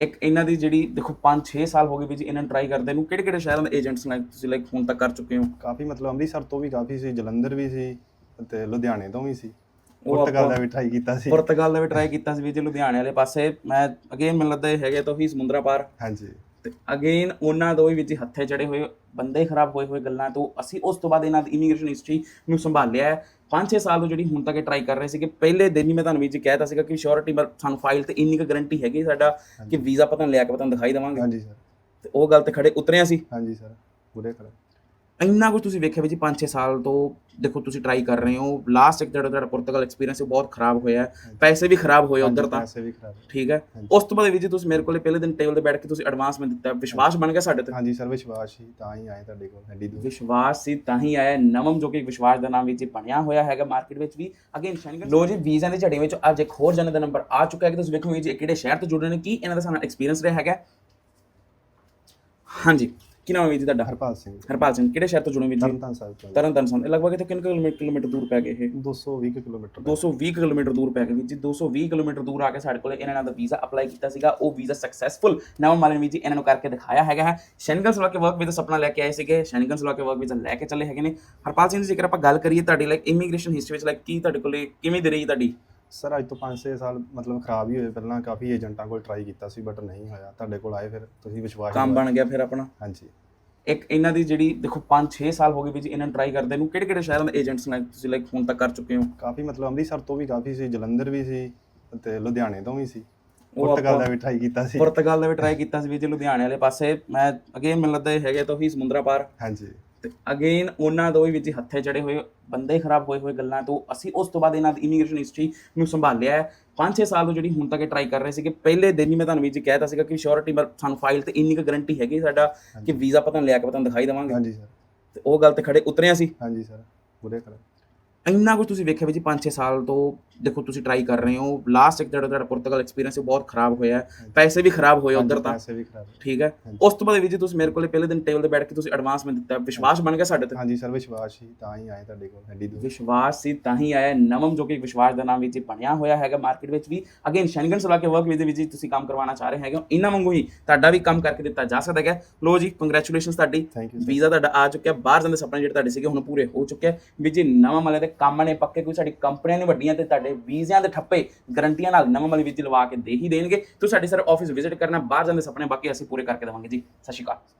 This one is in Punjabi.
ਇੱਕ ਇਹਨਾਂ ਦੀ ਜਿਹੜੀ ਦੇਖੋ 5-6 ਸਾਲ ਹੋ ਗਏ ਵੀ ਜੀ ਇਹਨਾਂ ਨੂੰ ਟਰਾਈ ਕਰਦੇ ਨੂੰ ਕਿਹੜੇ ਕਿਹੜੇ ਸ਼ਹਿਰਾਂ ਦੇ ਏਜੰਟਸ ਨਾਲ ਤੁਸੀਂ ਲਾਈਕ ਹੁਣ ਤੱਕ ਕਰ ਚੁੱਕੇ ਹੋ? ਕਾਫੀ ਮਤਲਬ ਅੰਮ੍ਰਿਤਸਰ ਤੋਂ ਵੀ ਕਾਫੀ ਸੀ ਜਲੰਧਰ ਵੀ ਸੀ ਤੇ ਲੁਧਿਆਣੇ ਤੋਂ ਵੀ ਸੀ। ਉਹ ਪੁਰਤਗਾਲ ਦਾ ਵੀ ਟਰਾਈ ਕੀਤਾ ਸੀ। ਪੁਰਤਗਾਲ ਦਾ ਵੀ ਟਰਾਈ ਕੀਤਾ ਸੀ ਵੀ ਜੀ ਲੁਧਿਆਣੇ ਵਾਲੇ ਪਾਸੇ। ਮੈਂ ਅਗੇਨ ਮੈਨੂੰ ਲੱਗਦਾ ਇਹ ਹੈਗੇ ਤਾਂ ਹੀ ਸਮੁੰਦਰਾ ਪਾਰ। ਹਾਂਜੀ। ਤੇ ਅਗੇਨ ਉਹਨਾਂ ਦੋ ਹੀ ਵਿੱਚ ਹੱਥੇ ਚੜੇ ਹੋਏ ਬੰਦੇ ਖਰਾਬ ਹੋਏ ਹੋਏ ਗੱਲਾਂ ਤੋਂ ਅਸੀਂ ਉਸ ਤੋਂ ਬਾਅਦ ਇਹਨਾਂ ਦੀ ਇਮੀਗ੍ਰੇਸ਼ਨ ਹਿਸਟਰੀ ਨੂੰ ਸੰਭਾਲਿਆ ਹੈ। 5-6 ਸਾਲ ਤੋਂ ਜਿਹੜੀ ਹੁਣ ਤੱਕ ਟਰਾਈ ਕਰ ਰਹੇ ਸੀ ਕਿ ਪਹਿਲੇ ਦਿਨ ਹੀ ਮੈਂ ਤੁਹਾਨੂੰ ਵੀ ਜੀ ਕਹਿਤਾ ਸੀਗਾ ਕਿ ਸ਼ੋਰਿਟੀ ਸਾਨੂੰ ਫਾਈਲ ਤੇ ਇੰਨੀ ਕੁ ਗਾਰੰਟੀ ਹੈਗੀ ਸਾਡਾ ਕਿ ਵੀਜ਼ਾ ਪਤਾ ਲਿਆ ਕੇ ਪਤਾ ਦਿਖਾਈ ਦੇਵਾਂਗੇ। ਹਾਂਜੀ ਸਰ ਤੇ ਉਹ ਗੱਲ ਤੇ ਖੜੇ ਉਤਰੇ ਸੀ ਹਾਂਜੀ ਸਰ ਪੂਰੇ ਖੜੇ। ਇੰਨਾ ਕੁਝ ਤੁਸੀਂ ਵੇਖਿਆ ਵੀ ਜੀ 5-6 ਸਾਲ ਤੋਂ ਦੇਖੋ ਤੁਸੀਂ ਟਰਾਈ ਕਰ ਰਹੇ ਹੋ। ਲਾਸਟ ਇੱਕ ਜਿਹੜਾ ਤੁਹਾਡਾ ਪੁਰਤਗਾਲ ਐਕਸਪੀਰੀਅੰਸ ਬਹੁਤ ਖਰਾਬ ਹੋਇਆ। ਹੈ ਪੈਸੇ ਵੀ ਖਰਾਬ ਹੋਏ ਉਧਰ ਤਾਂ। ਪੈਸੇ ਵੀ ਖਰਾਬ। ਠੀਕ ਹੈ। ਉਸ ਤੋਂ ਬਾਅਦ ਵੀ ਜੀ ਤੁਸੀਂ ਮੇਰੇ ਕੋਲੇ ਪਹਿਲੇ ਦਿਨ ਟੇਬਲ ਤੇ ਬੈਠ ਕੇ ਤੁਸੀਂ ਐਡਵਾਂਸ ਮੈਂ ਦਿੱਤਾ। ਵਿਸ਼ਵਾਸ ਬਣ ਗਿਆ ਸਾਡੇ ਤੇ? ਹਾਂਜੀ ਸਰ ਵਿਸ਼ਵਾਸ ਸੀ ਤਾਂ ਹੀ ਆਏ ਤੁਹਾਡੇ ਕੋਲ ਐਡੀ ਦੂਰ ਵਿਸ਼ਵਾਸ ਸੀ ਤਾਂ ਹੀ ਆਇਆ ਨਵਮ ਜੋ ਕਿ ਵਿਸ਼ਵਾਸ ਦਾ ਨਾਮ ਵਿੱਚ ਹੀ ਬਣਿਆ ਹੋਇਆ ਹੈਗਾ ਮਾਰਕੀਟ ਵਿੱਚ ਵੀ। ਅਗੇਨ ਸ਼ੈਨਗਨ ਲੋ ਜੀ ਵੀਜ਼ਾ ਦੀ ਝੜੀ ਵਿੱਚ ਅੱਜ ਇੱਕ ਹੋਰ ਜਣੇ ਦਾ ਨੰਬਰ ਆ ਚੁੱਕਾ ਹੈ ਕਿ ਤੁਸੀਂ ਵੇਖੋਗੇ ਜੀ ਕਿਹੜੇ ਸ਼ਹਿਰ ਤੋਂ ਜੁੜੇ ਨੇ ਕੀ ਇਹਨਾਂ ਦਾ ਸਾਨੂੰ ਐਕਸਪੀਰੀਅੰਸ ਰਿਹਾ ਹੈਗਾ। ਹਾਂਜੀ। ਕੀ ਨਾਮ ਹੈ ਵੀਰ ਜੀ ਤੁਹਾਡਾ? ਹਰਪਾਲ ਸਿੰਘ ਹਰਪਾਲ ਸਿੰਘ ਕਿਹੜੇ ਸ਼ਹਿਰ ਤੋਂ ਜੁੜੇ ਵੀਰ ਜੀ? ਤਰਨਤਾਰਨ ਸਾਹਿਬ ਤੋਂ ਤਰਨ ਤਾਰਨ ਤੋਂ ਇਹ ਲਗਭਗ ਇੱਥੇ ਕਿੰਨੇ ਕਿਲੋਮੀਟਰ ਕਿਲੋਮੀਟਰ ਦੂਰ ਪੈ ਗਏ ਇਹ? 220 ਕੁ ਕਿਲੋਮੀਟਰ 220 ਕਿਲੋਮੀਟਰ ਦੂਰ ਪੈ ਗਏ ਵੀਰ ਜੀ। 220 ਕਿਲੋਮੀਟਰ ਦੂਰ ਆ ਕੇ ਸਾਡੇ ਕੋਲੇ ਇਹਨਾਂ ਦਾ ਵੀਜ਼ਾ ਅਪਲਾਈ ਕੀਤਾ ਸੀਗਾ। ਉਹ ਵੀਜ਼ਾ ਸਕਸੈਸਫੁਲ ਨਵਾਂ ਮਾਲਨ ਵੀਰ ਜੀ ਇਹਨਾਂ ਨੂੰ ਕਰਕੇ ਦਿਖਾਇਆ ਹੈਗਾ ਹੈ। Schengen Slovakia work visa ਸੁਪਨਾ ਲੈ ਕੇ ਆਏ ਸੀਗੇ। Schengen Slovakia work visa ਲੈ ਕੇ ਚੱਲੇ ਹੈਗੇ ਨੇ। ਹਰਪਾਲ ਸਿੰਘ ਜੀ ਜੇਕਰ ਆਪਾਂ ਗੱਲ ਕਰੀਏ ਤੁਹਾਡੀ ਲਾਈਕ ਇਮੀਗ੍ਰੇਸ਼ਨ ਹਿਸਟਰੀ ਵਿੱਚ ਲਾਈਕ ਕੀ ਤੁਹਾਡੇ ਕੋਲੇ ਕਿਵੇਂ ਦੀ ਰਹੀ ਤੁਹਾਡੀ ਸਰ ਅੱਜ ਤੋਂ 5-6 ਸਾਲ ਮਤਲਬ ਖਰਾਬ ਹੀ ਹੋਏ। ਪਹਿਲਾਂ ਕਾਫੀ ਏਜੰਟਾਂ ਕੋਲ ਟਰਾਈ ਕੀਤਾ ਸੀ ਬਟ ਨਹੀਂ ਹੋਇਆ। ਤੁਹਾਡੇ ਕੋਲ ਆਏ ਫਿਰ ਤੁਸੀਂ ਵਿਸ਼ਵਾਸ ਕੰਮ। ਬਣ ਗਿਆ ਫਿਰ ਆਪਣਾ? ਹਾਂਜੀ। ਇੱਕ ਇਹਨਾਂ ਦੀ ਜਿਹੜੀ ਦੇਖੋ 5-6 ਸਾਲ ਹੋ ਗਏ ਵੀ ਜੀ ਇਹਨਾਂ ਨੂੰ ਟਰਾਈ ਕਰਦੇ ਨੂੰ। ਕਿਹੜੇ ਕਿਹੜੇ ਸ਼ਹਿਰਾਂ ਦੇ ਏਜੰਟਸ ਨਾਲ ਤੁਸੀਂ ਲਾਈਕ ਹੁਣ ਤੱਕ ਕਰ ਚੁੱਕੇ ਹੋ? ਕਾਫੀ ਮਤਲਬ ਅੰਮ੍ਰਿਤਸਰ ਤੋਂ ਵੀ ਕਾਫੀ ਸੀ ਜਲੰਧਰ ਵੀ ਸੀ ਤੇ ਲੁਧਿਆਣੇ ਤੋਂ ਵੀ ਸੀ। ਉਹ ਪੁਰਤਗਾਲ ਦਾ ਵੀ ਟਰਾਈ ਕੀਤਾ ਸੀ। ਪੁਰਤਗਾਲ ਦਾ ਵੀ ਟਰਾਈ ਕੀਤਾ ਸੀ ਵੀ ਜੀ ਲੁਧਿਆਣੇ ਵਾਲੇ ਪਾਸੇ। ਮੈਂ ਅਗੇਨ ਮੈਨੂੰ ਲੱਗਦਾ ਇਹ ਹੈਗੇ ਤਾਂ ਹੀ ਸਮੁੰਦਰਾ ਪਾਰ। ਹਾਂਜੀ। ਤੇ ਅਗੇਨ ਉਹਨਾਂ ਦੋ ਹੀ ਵਿੱਚ ਹੱਥੇ ਚੜੇ ਹੋਏ ਬੰਦੇ ਖਰਾਬ ਹੋਏ ਹੋਏ ਗੱਲਾਂ ਤੋਂ ਅਸੀਂ ਉਸ ਤੋਂ ਬਾਅਦ ਇਹਨਾਂ ਦੀ ਇਮੀਗ੍ਰੇਸ਼ਨ ਹਿਸਟਰੀ ਨੂੰ ਸੰਭਾਲਿਆ ਹੈ। 5-6 ਸਾਲ ਤੋਂ ਜਿਹੜੀ ਹੁਣ ਤੱਕ ਇਹ ਟਰਾਈ ਕਰ ਰਹੇ ਸੀ ਕਿ ਪਹਿਲੇ ਦਿਨ ਹੀ ਮੈਂ ਤੁਹਾਨੂੰ ਵੀ ਜੀ ਕਹਿਤਾ ਸੀਗਾ ਕਿ ਸ਼ੋਰਿਟੀ ਸਾਨੂੰ ਫਾਈਲ ਤੇ ਇੰਨੀ ਕੁ ਗਾਰੰਟੀ ਹੈਗੀ ਸਾਡਾ ਕਿ ਵੀਜ਼ਾ ਪਤਾ ਲਿਆ ਕੇ ਪਤਾ ਦਿਖਾਈ ਦੇਵਾਂਗੇ। ਹਾਂਜੀ ਸਰ ਤੇ ਉਹ ਗੱਲ ਤੇ ਖੜੇ ਉਤਰੇ ਸੀ ਹਾਂਜੀ ਸਰ ਪੂਰੇ ਖੜੇ ਇੰਨਾ ਕੁਝ ਤੁਸੀਂ ਵੇਖਿਆ ਵੀ ਜੀ 5-6 ਸਾਲ ਤੋਂ ਦੇਖੋ ਤੁਸੀਂ ਟਰਾਈ ਕਰ ਰਹੇ ਹੋ। ਲਾਸਟ ਇੱਕ ਜਿਹੜਾ ਤੁਹਾਡਾ ਪੁਰਤਗਾਲ ਐਕਸਪੀਰੀਅੰਸ ਉਹ ਬਹੁਤ ਖਰਾਬ ਹੋਇਆ ਹੈ। ਪੈਸੇ ਵੀ ਖਰਾਬ ਹੋਏ ਉਧਰ ਤਾਂ। ਪੈਸੇ ਵੀ ਖਰਾਬ ਠੀਕ ਹੈ। ਉਸ ਤੋਂ ਬਾਅਦ ਵੀ ਜੀ ਤੁਸੀਂ ਮੇਰੇ ਕੋਲੇ ਪਹਿਲੇ ਦਿਨ ਟੇਬਲ ਤੇ ਬੈਠ ਕੇ ਤੁਸੀਂ ਐਡਵਾਂਸ ਮੈਂ ਦਿੱਤਾ। ਵਿਸ਼ਵਾਸ ਬਣ ਗਿਆ ਸਾਡੇ ਤੇ? ਹਾਂਜੀ ਸਰ ਵਿਸ਼ਵਾਸ ਸੀ ਤਾਂ ਹੀ ਆਏ ਤੁਹਾਡੇ ਕੋਲ ਐਡੀ ਦੂਰ। ਵਿਸ਼ਵਾਸ ਸੀ ਤਾਂ ਹੀ ਆਇਆ। ਨਵਮ ਜੋ ਕਿ ਵਿਸ਼ਵਾਸ ਦਾ ਨਾਮ ਵਿੱਚ ਹੀ ਬਣਿਆ ਹੋਇਆ ਹੈਗਾ ਮਾਰਕੀਟ ਵਿੱਚ ਵੀ। Again Schengen Slovakia work ਵਿੱਚ ਵਿੱਚ ਹੀ ਤੁਸੀਂ ਕੰਮ ਕਰਵਾਉਣਾ ਚਾਹ ਰਹੇ ਹੈਗੇ ਹੋ। ਇਹਨਾਂ ਵਾਂਗੂ ਹੀ ਤੁਹਾਡਾ ਵੀ ਕੰਮ ਕਰਕੇ ਦਿੱਤਾ ਜਾ ਸਕਦਾ ਹੈ ਲੋ ਜੀ ਕੰਗ੍ਰੈਚੁਲੇਸ਼ਨਸ ਤੁਹਾਡੀ। ਵੀਜ਼ਾ ਤੁਹਾਡਾ ਆ ਚੁੱਕਿਆ। ਬਾਹਰ ਜਾਂਦੇ ਸੁਪਨੇ ਜਿਹੜੇ ਤੁਹਾਡੇ ਸੀਗੇ ਹੁਣ ਪੂਰੇ ਹੋ ਚੁੱਕੇ। ਵੀ ਜੀ ਨਵਾਂ ਮਲੇ ਦੇ ਕੰਮ ਨੇ ਪੱਕੇ, ਕੋਈ ਸਾਡੀ ਕੰਪਨੀਆਂ ਨੇ ਵੱਡੀਆਂ ਤੇ ਤੁਹਾਡੇ ਵੀਜ਼ਿਆਂ ਦੇ ਠੱਪੇ ਗਰੰਟੀਆਂ ਨਾਲ ਨਵਾਂ ਮਲੇ ਵਿੱਚ ਲਵਾ ਕੇ ਦੇ ਹੀ ਦੇਣਗੇ। ਤੁਸੀਂ ਸਾਡੇ ਸਰ ਆਫਿਸ ਵਿਜ਼ਿਟ ਕਰਨਾ, ਬਾਹਰ ਜਾਂਦੇ ਸੁਪਨੇ ਬਾਕੀ ਅਸੀਂ ਪੂਰੇ ਕਰਕੇ ਦੇਵਾਂਗੇ ਜੀ। ਸਤਿ ਸ਼੍ਰੀ ਅਕਾਲ।